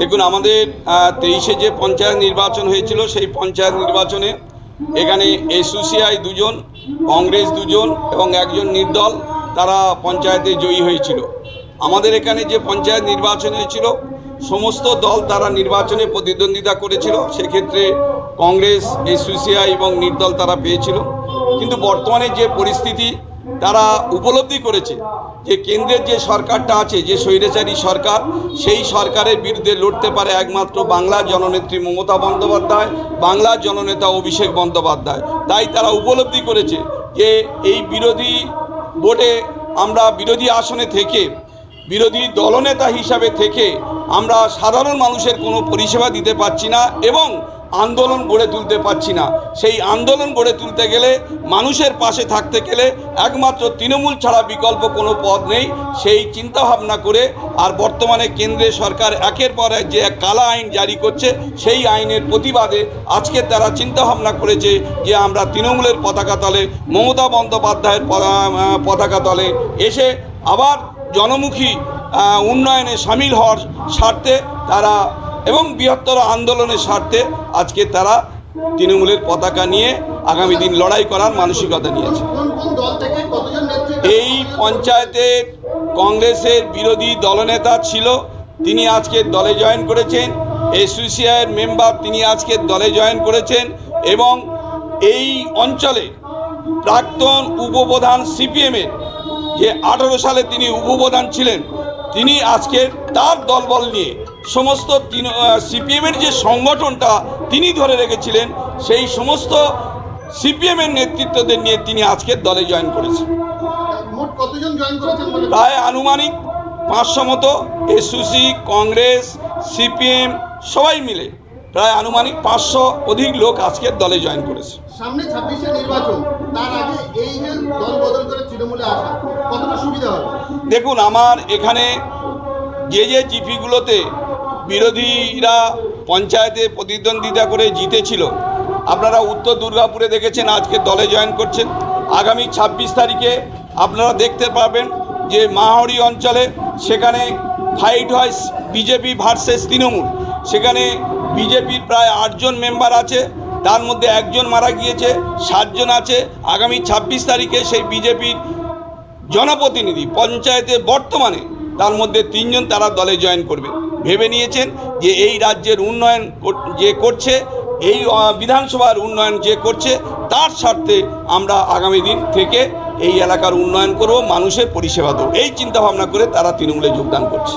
দেখুন, আমাদের তেইশে যে পঞ্চায়েত নির্বাচন হয়েছিল, সেই পঞ্চায়েত নির্বাচনে এখানে এসোসিআই দুজন, কংগ্রেস দুজন এবং একজন নির্দল, তারা পঞ্চায়েতে জয়ী হয়েছিল। আমাদের এখানে যে পঞ্চায়েত নির্বাচন হয়েছিল, সমস্ত দল তারা নির্বাচনে প্রতিদ্বন্দ্বিতা করেছিল, সেক্ষেত্রে কংগ্রেস এসোসিআই এবং নির্দল তারা পেয়েছিল। কিন্তু বর্তমানে যে পরিস্থিতি তারা উপলব্ধি করেছে যে কেন্দ্রের যে সরকারটা আছে, যে স্বৈরাচারী সরকার, সেই সরকারের বিরুদ্ধে লড়তে পারে একমাত্র বাংলার জননেত্রী মমতা বন্দ্যোপাধ্যায় বাংলার জননেতা অভিষেক বন্দ্যোপাধ্যায়। তাই তারা উপলব্ধি করেছে যে এই বিরোধী ভোটে আমরা বিরোধী আসনে থেকে, বিরোধী দলনেতা হিসাবে থেকে আমরা সাধারণ মানুষের কোনো পরিষেবা দিতে পারছি না এবং আন্দোলন গড়ে তুলতে পারছি না। সেই আন্দোলন গড়ে তুলতে গেলে মানুষের পাশে থাকতে গেলে একমাত্র তৃণমূল ছাড়া বিকল্প কোনো পথ নেই। সেই চিন্তাভাবনা করে আর বর্তমানে কেন্দ্রের সরকার একের পর এক যে এক কালা আইন জারি করছে, সেই আইনের প্রতিবাদে আজকে তারা চিন্তাভাবনা করেছে যে আমরা তৃণমূলের পতাকা তলে, মমতা বন্দ্যোপাধ্যায়ের পতা- পতাকা তলে এসে আবার জনমুখী উন্নয়নে সামিল হওয়ার স্বার্থে তারা এবং বৃহত্তর আন্দোলনের স্বার্থে আজকে তারা তৃণমূলের পতাকা নিয়ে আগামী দিন লড়াই করার মানসিকতা নিয়েছে। এই পঞ্চায়েতের কংগ্রেসের বিরোধী দলনেতা ছিল তিনি আজকে দলে জয়েন করেছেন এসোসিয়ায়ের মেম্বার তিনি আজকে দলে জয়েন করেছেন এবং এই অঞ্চলে প্রাক্তন উপপ্রধান সিপিএমের যে আঠারো সালে তিনি উপপ্রধান ছিলেন তিনি আজকে তার দলবল নিয়ে সমস্ত সিপিএমের যে সংগঠনটা তিনি ধরে রেখেছিলেন সেই সমস্ত সিপিএমের নেতৃত্বদের নিয়ে তিনি আজকের দলে জয়েন করেছেন। প্রায় আনুমানিক পাঁচশো মতো এসুসি কংগ্রেস সিপিএম সবাই মিলে প্রায় আনুমানিক পাঁচশো অধিক লোক আজকের দলে জয়েন করেছে। সামনে ছাব্বিশে নির্বাচন তার আগে এই যে দল বদল করে তৃণমূলে আসা কতটা সুবিধা হবে? দেখুন আমার এখানে যে যে জিপিগুলোতে বিরোধীরা পঞ্চায়েতে প্রতিদ্বন্দ্বিতা করে জিতেছিল। আপনারা উত্তর দুর্গাপুরে দেখেছেন, আজকে দলে জয়েন করছেন। আগামী ছাব্বিশ তারিখে আপনারা দেখতে পাবেন যে মাহাড়ি অঞ্চলে সেখানে ফাইট হয় বিজেপি ভার্সেস তৃণমূল। সেখানে বিজেপির প্রায় আটজন মেম্বার আছে, তার মধ্যে একজন মারা গিয়েছে, সাতজন আছে। আগামী ছাব্বিশ তারিখে সেই বিজেপির জনপ্রতিনিধি পঞ্চায়েতে বর্তমানে তার মধ্যে তিনজন তারা দলে জয়েন করবে। ভেবে নিয়েছেন যে এই রাজ্যের উন্নয়ন যে করছে, এই বিধানসভার উন্নয়ন যে করছে, তার স্বার্থে আমরা আগামী দিন থেকে এই এলাকার উন্নয়ন করব, মানুষের পরিষেবা দেবো। এই চিন্তাভাবনা করে তারা তৃণমূলে যোগদান করছে।